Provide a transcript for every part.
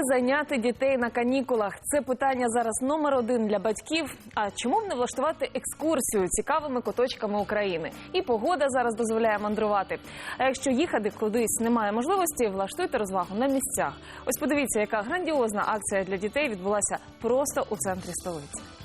Зайняти дітей на канікулах це питання зараз номер один для батьків. А чому б не влаштувати екскурсію цікавими куточками України? І погода зараз дозволяє мандрувати. А якщо їхати кудись немає можливості, влаштуйте розвагу на місцях. Ось подивіться, яка грандіозна акція для дітей відбулася просто у центрі столиці.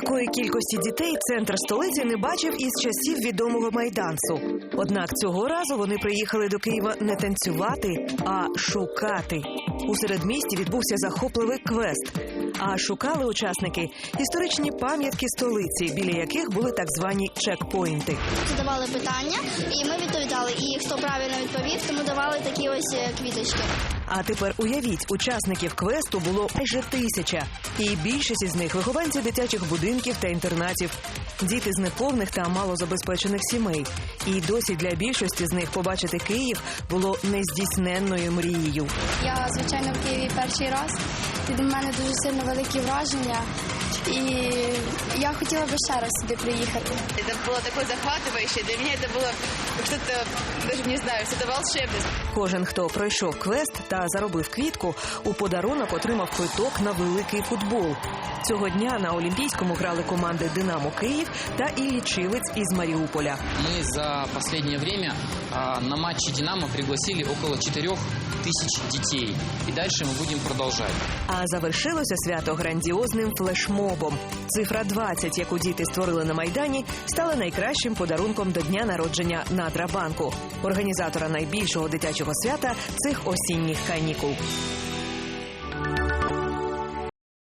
Такої кількості дітей центр столиці не бачив із часів відомого майдансу. Однак цього разу вони приїхали до Києва не танцювати, а шукати. У середмісті відбувся захопливий квест. А шукали учасники історичні пам'ятки столиці, біля яких були так звані чекпоінти. задавали питання, і ми відповідали. І хто правильно відповів, тому давали такі ось е, квіточки. А тепер уявіть, учасників квесту було майже тисяча, і більшість із них вихованці дитячих будинків та інтернатів, діти з неповних та малозабезпечених сімей. І досі для більшості з них побачити Київ було нездійсненною мрією. Я, звичайно, в Києві перший раз. Від мене дуже сильно великі враження. І я хотіла би ще раз сюди приїхати. Это было такое захватывающее. Для меня это было что-то, даже не знаю, что-то волшебное. Кожен, хто пройшов квест та заробив квітку, у подарунок отримав квиток на великий футбол. Цього дня на Олімпійському грали команди Динамо Київ та Іллічівець із Маріуполя. Мы за последнее время а, на матче «Динамо» пригласили около 4 тысяч детей. И дальше мы будем продолжать. А завершилося свято грандіозним флешмобом. Цифра 20, яку діти створили на майдані, стала найкращим подарунком до дня народження Надрабанку, організатора найбільшого дитячого свята цих осінніх канікул.